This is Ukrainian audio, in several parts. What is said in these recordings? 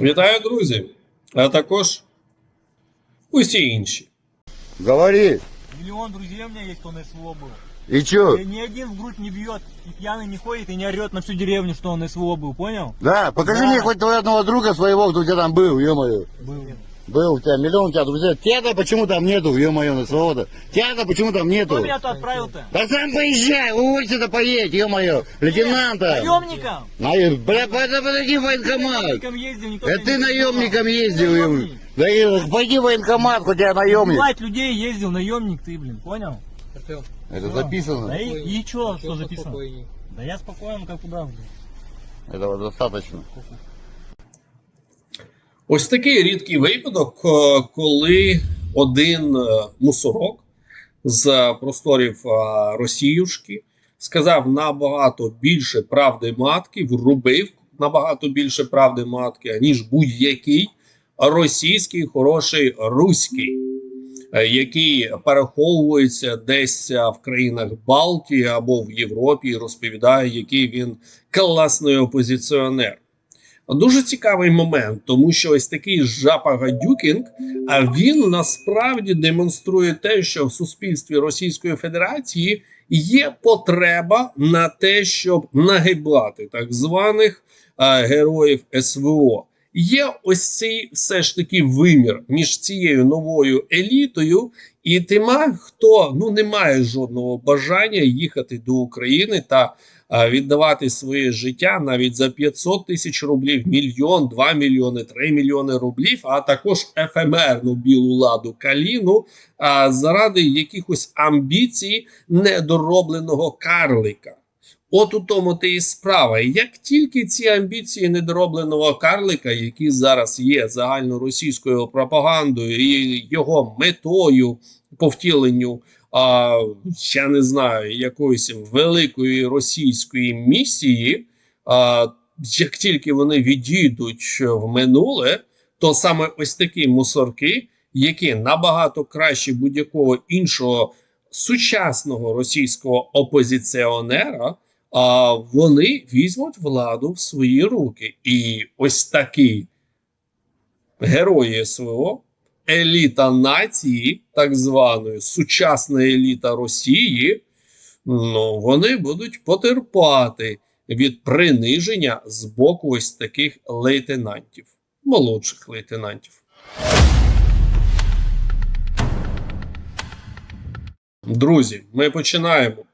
Вітаю, друзі! А також усі інші. Говори. Миллион друзей у меня есть, кто на СВО был. И чё? И ни один в грудь не бьет, и пьяный не ходит, и не орет на всю деревню, что он на СВО был, понял? Да, покажи Да. мне хоть твоего одного друга своего, кто у тебя там был, ё-моё. Был. Был у тебя миллион у тебя друзей. Тебя-то почему там нету, ё-моё, на свобода. Тебя-то почему там нету? Кто меня-то отправил-то? Да сам поезжай, улица-то поедь, ё-моё. Лейтенанта. Наемником! На... Бля, подо- подойди в военкомат. Наемником ездил, никто Это ты наемником ездил. Наемник. Да и пойди в военкомат, хоть я наемник. Убивать людей ездил, наемник ты, блин, понял? Это записано. Да и, и чё, что записано? Да я спокоен, как удав. блин. Этого достаточно. Ось такий рідкий випадок, е, коли один е, мусорок з просторів е, Росіюшки сказав набагато більше правди матки, врубив набагато більше правди матки, аніж будь-який російський хороший руський, який переховується десь в країнах Балтії або в Європі і розповідає, який він класний опозиціонер. Дуже цікавий момент, тому що ось такий жапа Гадюкінг, а він насправді демонструє те, що в суспільстві Російської Федерації є потреба на те, щоб нагибати так званих героїв СВО. Є ось цей все ж таки вимір між цією новою елітою і тима, хто ну не має жодного бажання їхати до України та а, віддавати своє життя навіть за 500 тисяч рублів, мільйон, 2 мільйони, 3 мільйони рублів, а також ефемерну білу ладу каліну а, заради якихось амбіцій недоробленого карлика. От у тому ти і справа. Як тільки ці амбіції недоробленого карлика, які зараз є загальноросійською пропагандою і його метою по втіленню а, я не знаю, якоїсь великої російської місії, а, як тільки вони відійдуть в минуле, то саме ось такі мусорки, які набагато краще будь-якого іншого сучасного російського опозиціонера, а, вони візьмуть владу в свої руки. І ось такі герої СВО еліта нації, так званої сучасна еліта Росії, ну вони будуть потерпати від приниження з боку ось таких лейтенантів, молодших лейтенантів. Друзі, ми починаємо.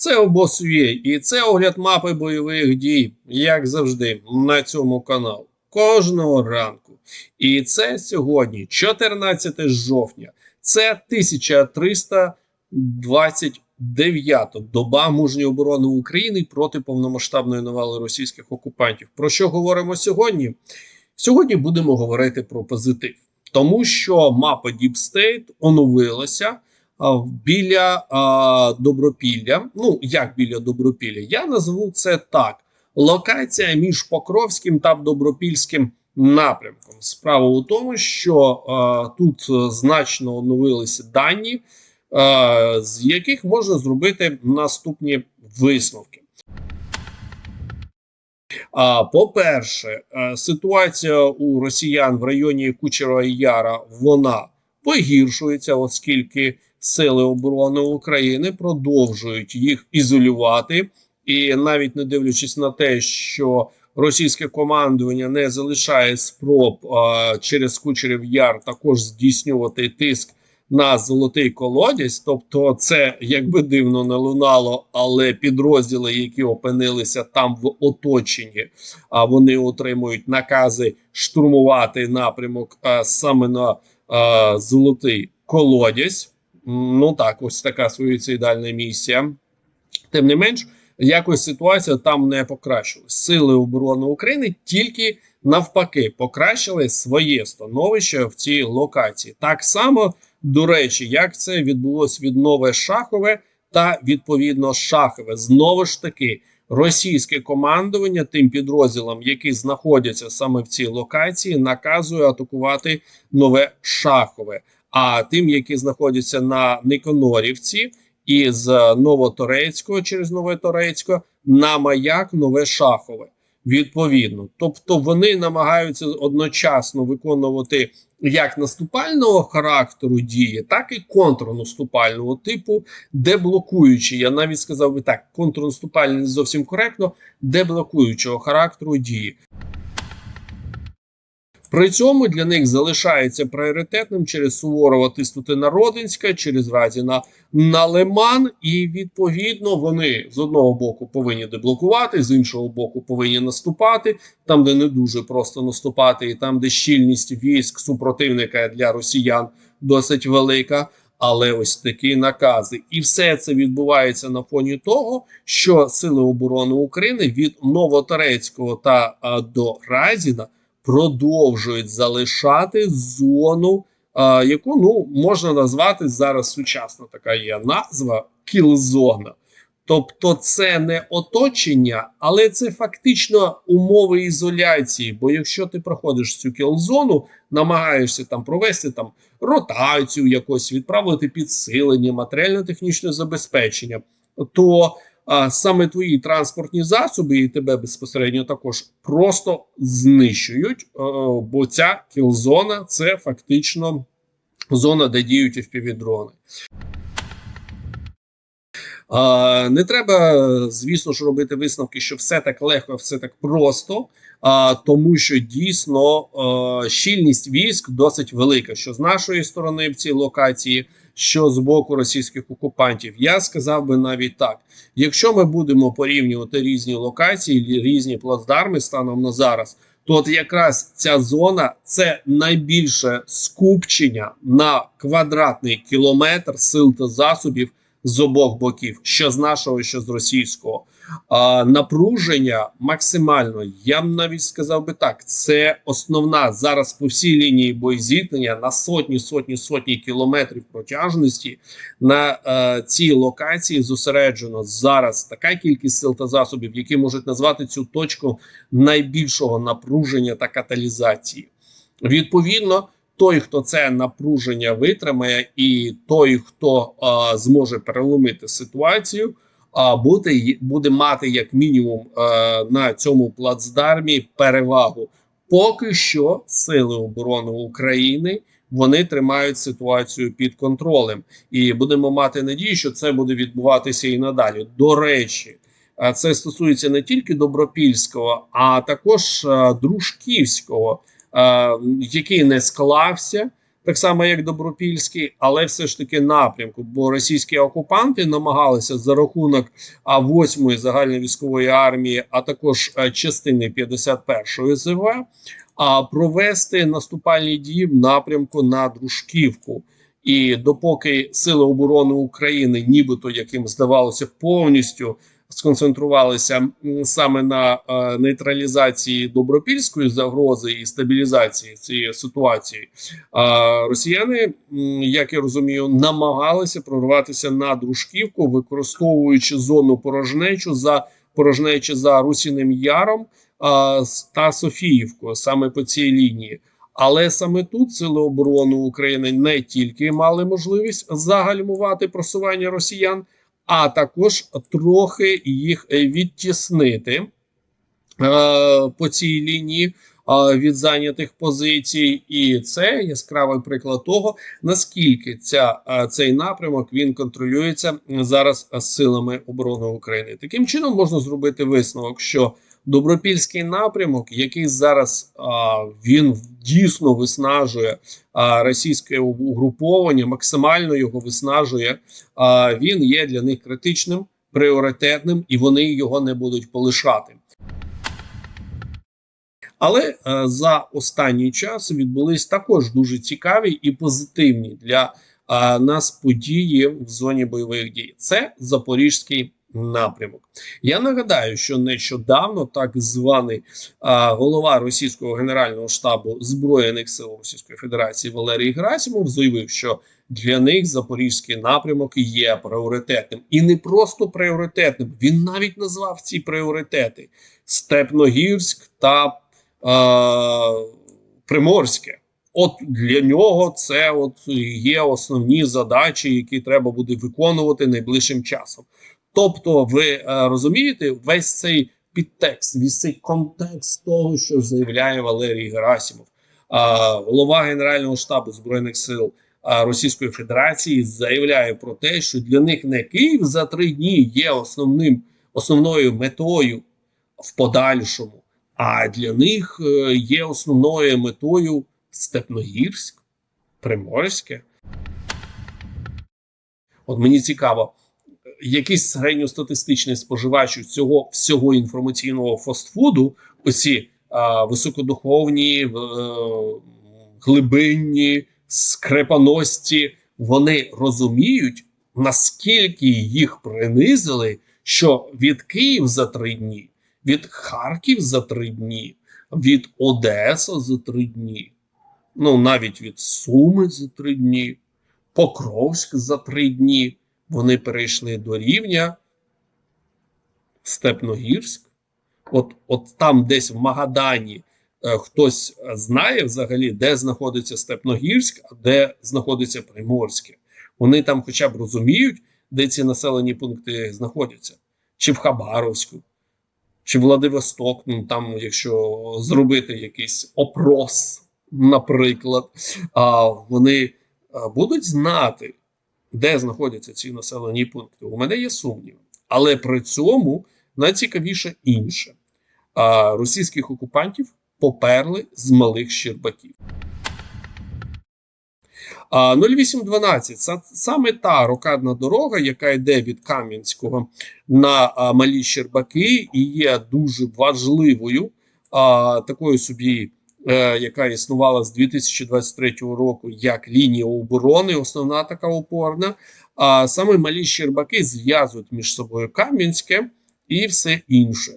Це обосвє і це огляд мапи бойових дій, як завжди, на цьому каналу. Кожного ранку. І це сьогодні, 14 жовтня, це 1329 доба мужньої оборони України проти повномасштабної навали російських окупантів. Про що говоримо сьогодні? Сьогодні будемо говорити про позитив, тому що мапа Deep State оновилася біля а, Добропілля. Ну, як біля Добропілля? Я назву це так: локація між Покровським та Добропільським напрямком. Справа у тому, що е, тут е, значно оновилися дані, е, з яких можна зробити наступні висновки. А, по-перше, е, ситуація у росіян в районі Кучера Яра вона погіршується, оскільки сили оборони України продовжують їх ізолювати, і навіть не дивлячись на те, що російське командування не залишає спроб а, через Кучерів Яр також здійснювати тиск на золотий колодязь. Тобто, це якби дивно не лунало, але підрозділи, які опинилися там в оточенні, а вони отримують накази штурмувати напрямок а, саме на а, золотий колодязь. Ну так, ось така суїцидальна місія. Тим не менш, якось ситуація там не покращилась. Сили оборони України тільки навпаки покращили своє становище в цій локації. Так само, до речі, як це відбулось від Нове Шахове та відповідно Шахове. Знову ж таки, російське командування тим підрозділам, які знаходяться саме в цій локації, наказує атакувати нове Шахове. А тим, які знаходяться на Никонорівці із Новоторецького через Нове Торецько на маяк Нове Шахове. відповідно. Тобто вони намагаються одночасно виконувати як наступального характеру дії, так і контрнаступального типу, деблокуючи. Я навіть сказав би так, контрнаступальний не зовсім коректно, деблокуючого характеру дії. При цьому для них залишається пріоритетним через Суворова тиснути на Родинська, через Разіна на Лиман, і відповідно вони з одного боку повинні деблокувати, з іншого боку повинні наступати там, де не дуже просто наступати, і там, де щільність військ супротивника для росіян досить велика. Але ось такі накази, і все це відбувається на фоні того, що сили оборони України від Новоторецького та а, до Разіна продовжують залишати зону, а, яку ну можна назвати зараз сучасна така є назва кілзона. Тобто це не оточення, але це фактично умови ізоляції. Бо якщо ти проходиш цю кілзону, намагаєшся там провести там ротацію, якось відправити підсилення, матеріально-технічне забезпечення, то а, саме твої транспортні засоби і тебе безпосередньо також просто знищують. е, бо ця кілзона це фактично зона, де діють FPV-дрони. Не треба, звісно ж, робити висновки, що все так легко, все так просто, тому що дійсно а, щільність військ досить велика. Що з нашої сторони в цій локації, що з боку російських окупантів, я сказав би навіть так: якщо ми будемо порівнювати різні локації, різні плацдарми станом на зараз. То от якраз ця зона це найбільше скупчення на квадратний кілометр сил та засобів з обох боків, що з нашого, що з російського. А, напруження максимально, я б навіть сказав би так, це основна зараз по всій лінії боєзіткнення на сотні, сотні, сотні кілометрів протяжності на е, цій локації зосереджено зараз така кількість сил та засобів, які можуть назвати цю точку найбільшого напруження та каталізації. Відповідно, той, хто це напруження витримає, і той, хто а, зможе переломити ситуацію, а буде, мати як мінімум на цьому плацдармі перевагу. Поки що сили оборони України вони тримають ситуацію під контролем, і будемо мати надію, що це буде відбуватися і надалі. До речі, це стосується не тільки Добропільського, а також Дружківського е, який не склався, так само як Добропільський, але все ж таки напрямку. Бо російські окупанти намагалися за рахунок а, 8-ї загальновійськової армії, а також е, частини 51-ї ЗВ, провести наступальні дії в напрямку на Дружківку. І допоки Сили оборони України, нібито яким здавалося, повністю сконцентрувалися саме на е, нейтралізації добропільської загрози і стабілізації цієї ситуації, а росіяни, як я розумію, намагалися прорватися на дружківку, використовуючи зону порожнечу за порожнечі за Русіним Яром та Софіївкою, саме по цій лінії. Але саме тут сили оборони України не тільки мали можливість загальмувати просування росіян, а також трохи їх е, відтіснити е, по цій лінії е, від зайнятих позицій, і це яскравий приклад того, наскільки ця, цей напрямок він контролюється зараз силами оборони України. Таким чином можна зробити висновок, що Добропільський напрямок, який зараз а, він дійсно виснажує а, російське угруповання, максимально його виснажує. А, він є для них критичним, пріоритетним, і вони його не будуть полишати. Але е, за останній час відбулись також дуже цікаві і позитивні для е, нас події в зоні бойових дій. Це Запорізький напрямок. Я нагадаю, що нещодавно так званий а, голова російського генерального штабу збройних сил Російської Федерації Валерій Герасимов заявив, що для них запорізький напрямок є пріоритетним, і не просто пріоритетним. Він навіть назвав ці пріоритети: Степногірськ та а, Приморське. От для нього це от є основні задачі, які треба буде виконувати найближчим часом. Тобто, ви е, розумієте, весь цей підтекст, вісить контекст того, що заявляє Валерій Герасимов, а, голова Генерального штабу збройних сил Російської Федерації, заявляє про те, що для них не Київ за три дні є основним основною метою в подальшому, а для них е, є основною метою Степногірськ, Приморське. От мені цікаво, якийсь середньостатистичний споживач цього всього інформаційного фастфуду, оці а, високодуховні, в- е, глибинні, скрепаності, вони розуміють, наскільки їх принизили, що від Київ за три дні, від Харків за три дні, від Одеса за три дні, ну навіть від Суми за три дні, Покровськ за три дні. Вони перейшли до рівня Степногірськ. От, от там, десь в Магадані, е, хтось знає взагалі, де знаходиться Степногірськ, а де знаходиться Приморське. Вони там хоча б розуміють, де ці населені пункти знаходяться, чи в Хабаровську, чи Владивосток, ну там, якщо зробити якийсь опрос, наприклад, а вони будуть знати, де знаходяться ці населені пункти. У мене є сумніви. Але при цьому найцікавіше інше: а, російських окупантів поперли з малих Щербаків. А, 0812 це саме та рокадна дорога, яка йде від Кам'янського на малі Щербаки, і є дуже важливою такою собі, яка існувала з 2023 року як лінія оборони, основна така опорна. А саме малі Щербаки зв'язують між собою Кам'янське і все інше.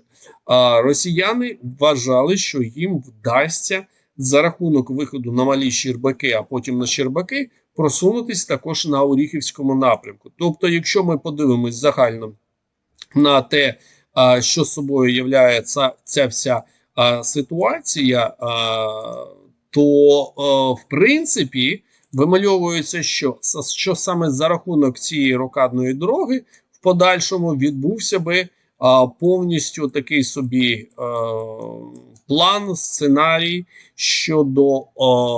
А, росіяни вважали, що їм вдасться за рахунок виходу на малі Щербаки, а потім на Щербаки, просунутись також на Оріхівському напрямку. Тобто, якщо ми подивимось загально на те, що собою являє ця, ця вся а, ситуація, а, то а, в принципі вимальовується, що, що саме за рахунок цієї рокадної дороги в подальшому відбувся би повністю такий собі план, сценарій щодо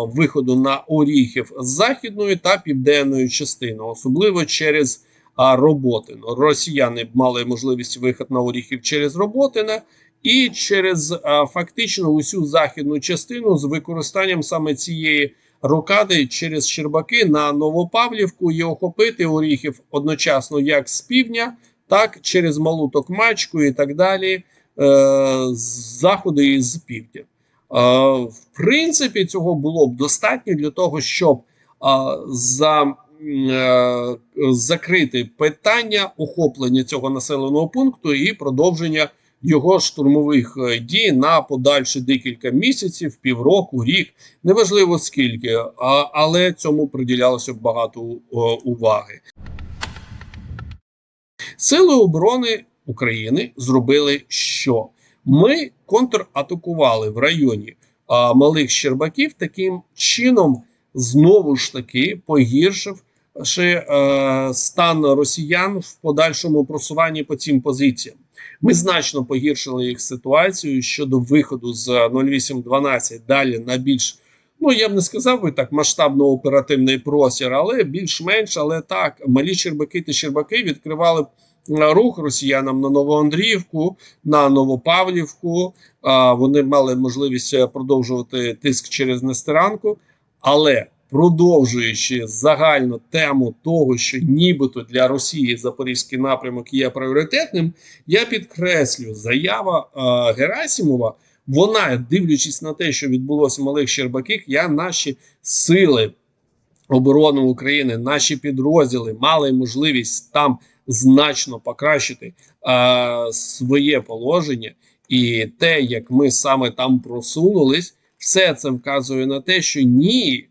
виходу на Оріхів з західної та південної частини, особливо через а, Роботино. Росіяни мали можливість виход на Оріхів через Роботине і через а, фактично усю західну частину з використанням саме цієї рокади через Щербаки на Новопавлівку і охопити Оріхів одночасно як з півдня, так через Малу Токмачку і так далі, е, з заходу і з півдня. Е, в принципі, цього було б достатньо для того, щоб е, за, е, закрити питання охоплення цього населеного пункту і продовження його штурмових е, дій на подальші декілька місяців, півроку, рік, неважливо скільки, але цьому приділялося багато е, уваги. Сили оборони України зробили що? Ми контратакували в районі а, малих Щербаків, таким чином знову ж таки погіршивши е, стан росіян в подальшому просуванні по цим позиціям. Ми значно погіршили їх ситуацію щодо виходу з 0812 далі на більш, ну я б не сказав би так, масштабно оперативний простір, але більш-менш, але так, малі Щербаки та Щербаки відкривали е, рух росіянам на Новоандріївку, на Новопавлівку. А, Вони мали можливість е, продовжувати тиск через Нестеранку, але продовжуючи загальну тему того, що нібито для Росії Запорізький напрямок є пріоритетним, я підкреслю, заява е, Герасимова, вона, дивлячись на те, що відбулося в малих Щербаких, я наші сили оборони України, наші підрозділи мали можливість там значно покращити е, своє положення, і те, як ми саме там просунулись, все це вказує на те, що ні.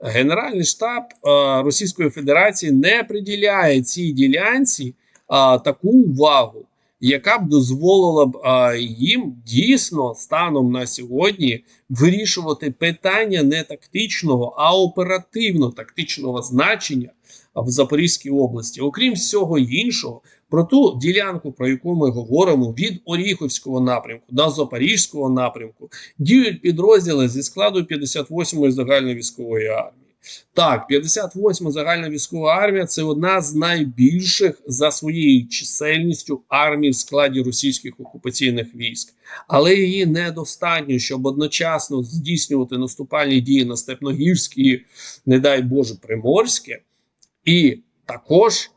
Генеральний штаб е, Російської Федерації не приділяє цій ділянці е, таку увагу, яка б дозволила б е, їм дійсно станом на сьогодні вирішувати питання не тактичного, а оперативно-тактичного значення в Запорізькій області. Окрім всього іншого, Про ту ділянку, про яку ми говоримо, від Оріховського напрямку до Запорізького напрямку діють підрозділи зі складу 58-ї загальновійськової армії. Так, 58 загальна військова армія це одна з найбільших за своєю чисельністю армій в складі російських окупаційних військ, але її недостатньо, щоб одночасно здійснювати наступальні дії на Степногірській, не дай Боже, Приморське, і також е,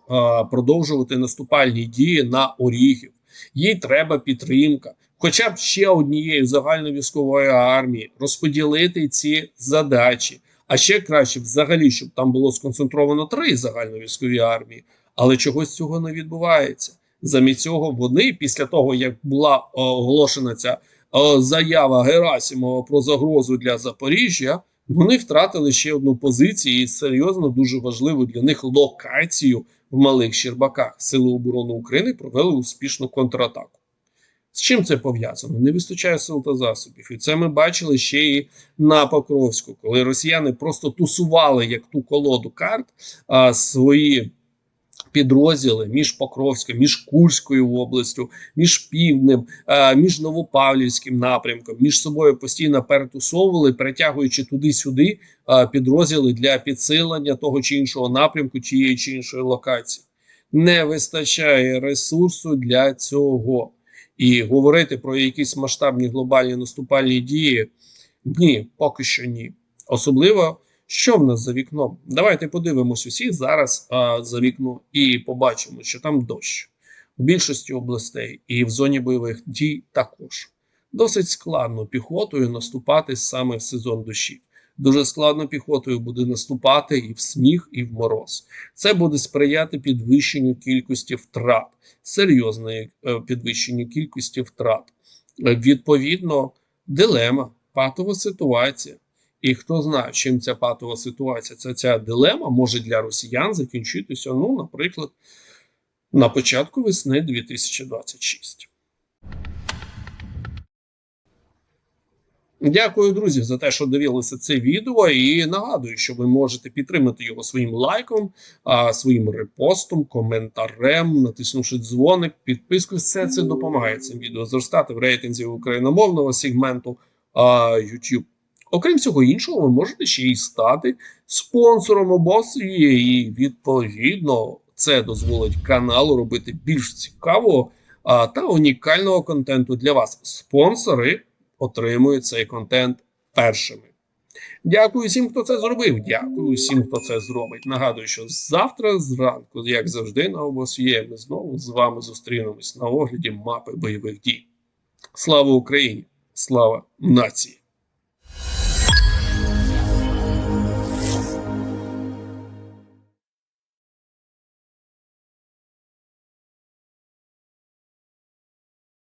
продовжувати наступальні дії на Оріхів. Їй треба підтримка. Хоча б ще однією загальновійськової армії розподілити ці задачі. А ще краще, взагалі, щоб там було сконцентровано три загальновійськові армії, але чогось цього не відбувається. Замість цього вони, після того як була е, оголошена ця е, заява Герасимова про загрозу для Запоріжжя, вони втратили ще одну позицію і серйозно дуже важливу для них локацію в малих Щербаках. Сили оборони України провели успішну контратаку. З чим це пов'язано? Не вистачає сил та засобів. І це ми бачили ще і на Покровську, коли росіяни просто тусували як ту колоду карт а, свої підрозділи між Покровськом, між Курською областю, між Півднем, між Новопавлівським напрямком, між собою постійно перетусовували, перетягуючи туди-сюди підрозділи для підсилення того чи іншого напрямку, тієї чи іншої локації. Не вистачає ресурсу для цього. І говорити про якісь масштабні глобальні наступальні дії ні, поки що ні. Особливо, що в нас за вікном. Давайте подивимось усі зараз а, за вікно і побачимо, що там дощ в більшості областей і в зоні бойових дій також. Досить складно піхотою наступати саме в сезон дощів. Дуже складно піхотою буде наступати і в сніг, і в мороз. Це буде сприяти підвищенню кількості втрат, серйозної е, підвищенню кількості втрат. Е, Відповідно, дилема, патова ситуація. І хто знає, чим ця патова ситуація, ця, ця дилема може для росіян закінчитися, ну, наприклад, на початку весни 2026. Дякую, друзі, за те, що дивилися це відео. І нагадую, що ви можете підтримати його своїм лайком, своїм репостом, коментарем, натиснувши дзвоник, підпискою. Все це допомагає цим відео зростати в рейтинзі україномовного сегменту YouTube. Окрім всього іншого, ви можете ще й стати спонсором обосії, і відповідно це дозволить каналу робити більш цікавого та унікального контенту для вас. Спонсори отримують цей контент першими. Дякую всім, хто це зробив. Дякую всім, хто це зробить. Нагадую, що завтра зранку, як завжди, на обосвіє, ми знову з вами зустрінемось на огляді мапи бойових дій. Слава Україні! Слава нації!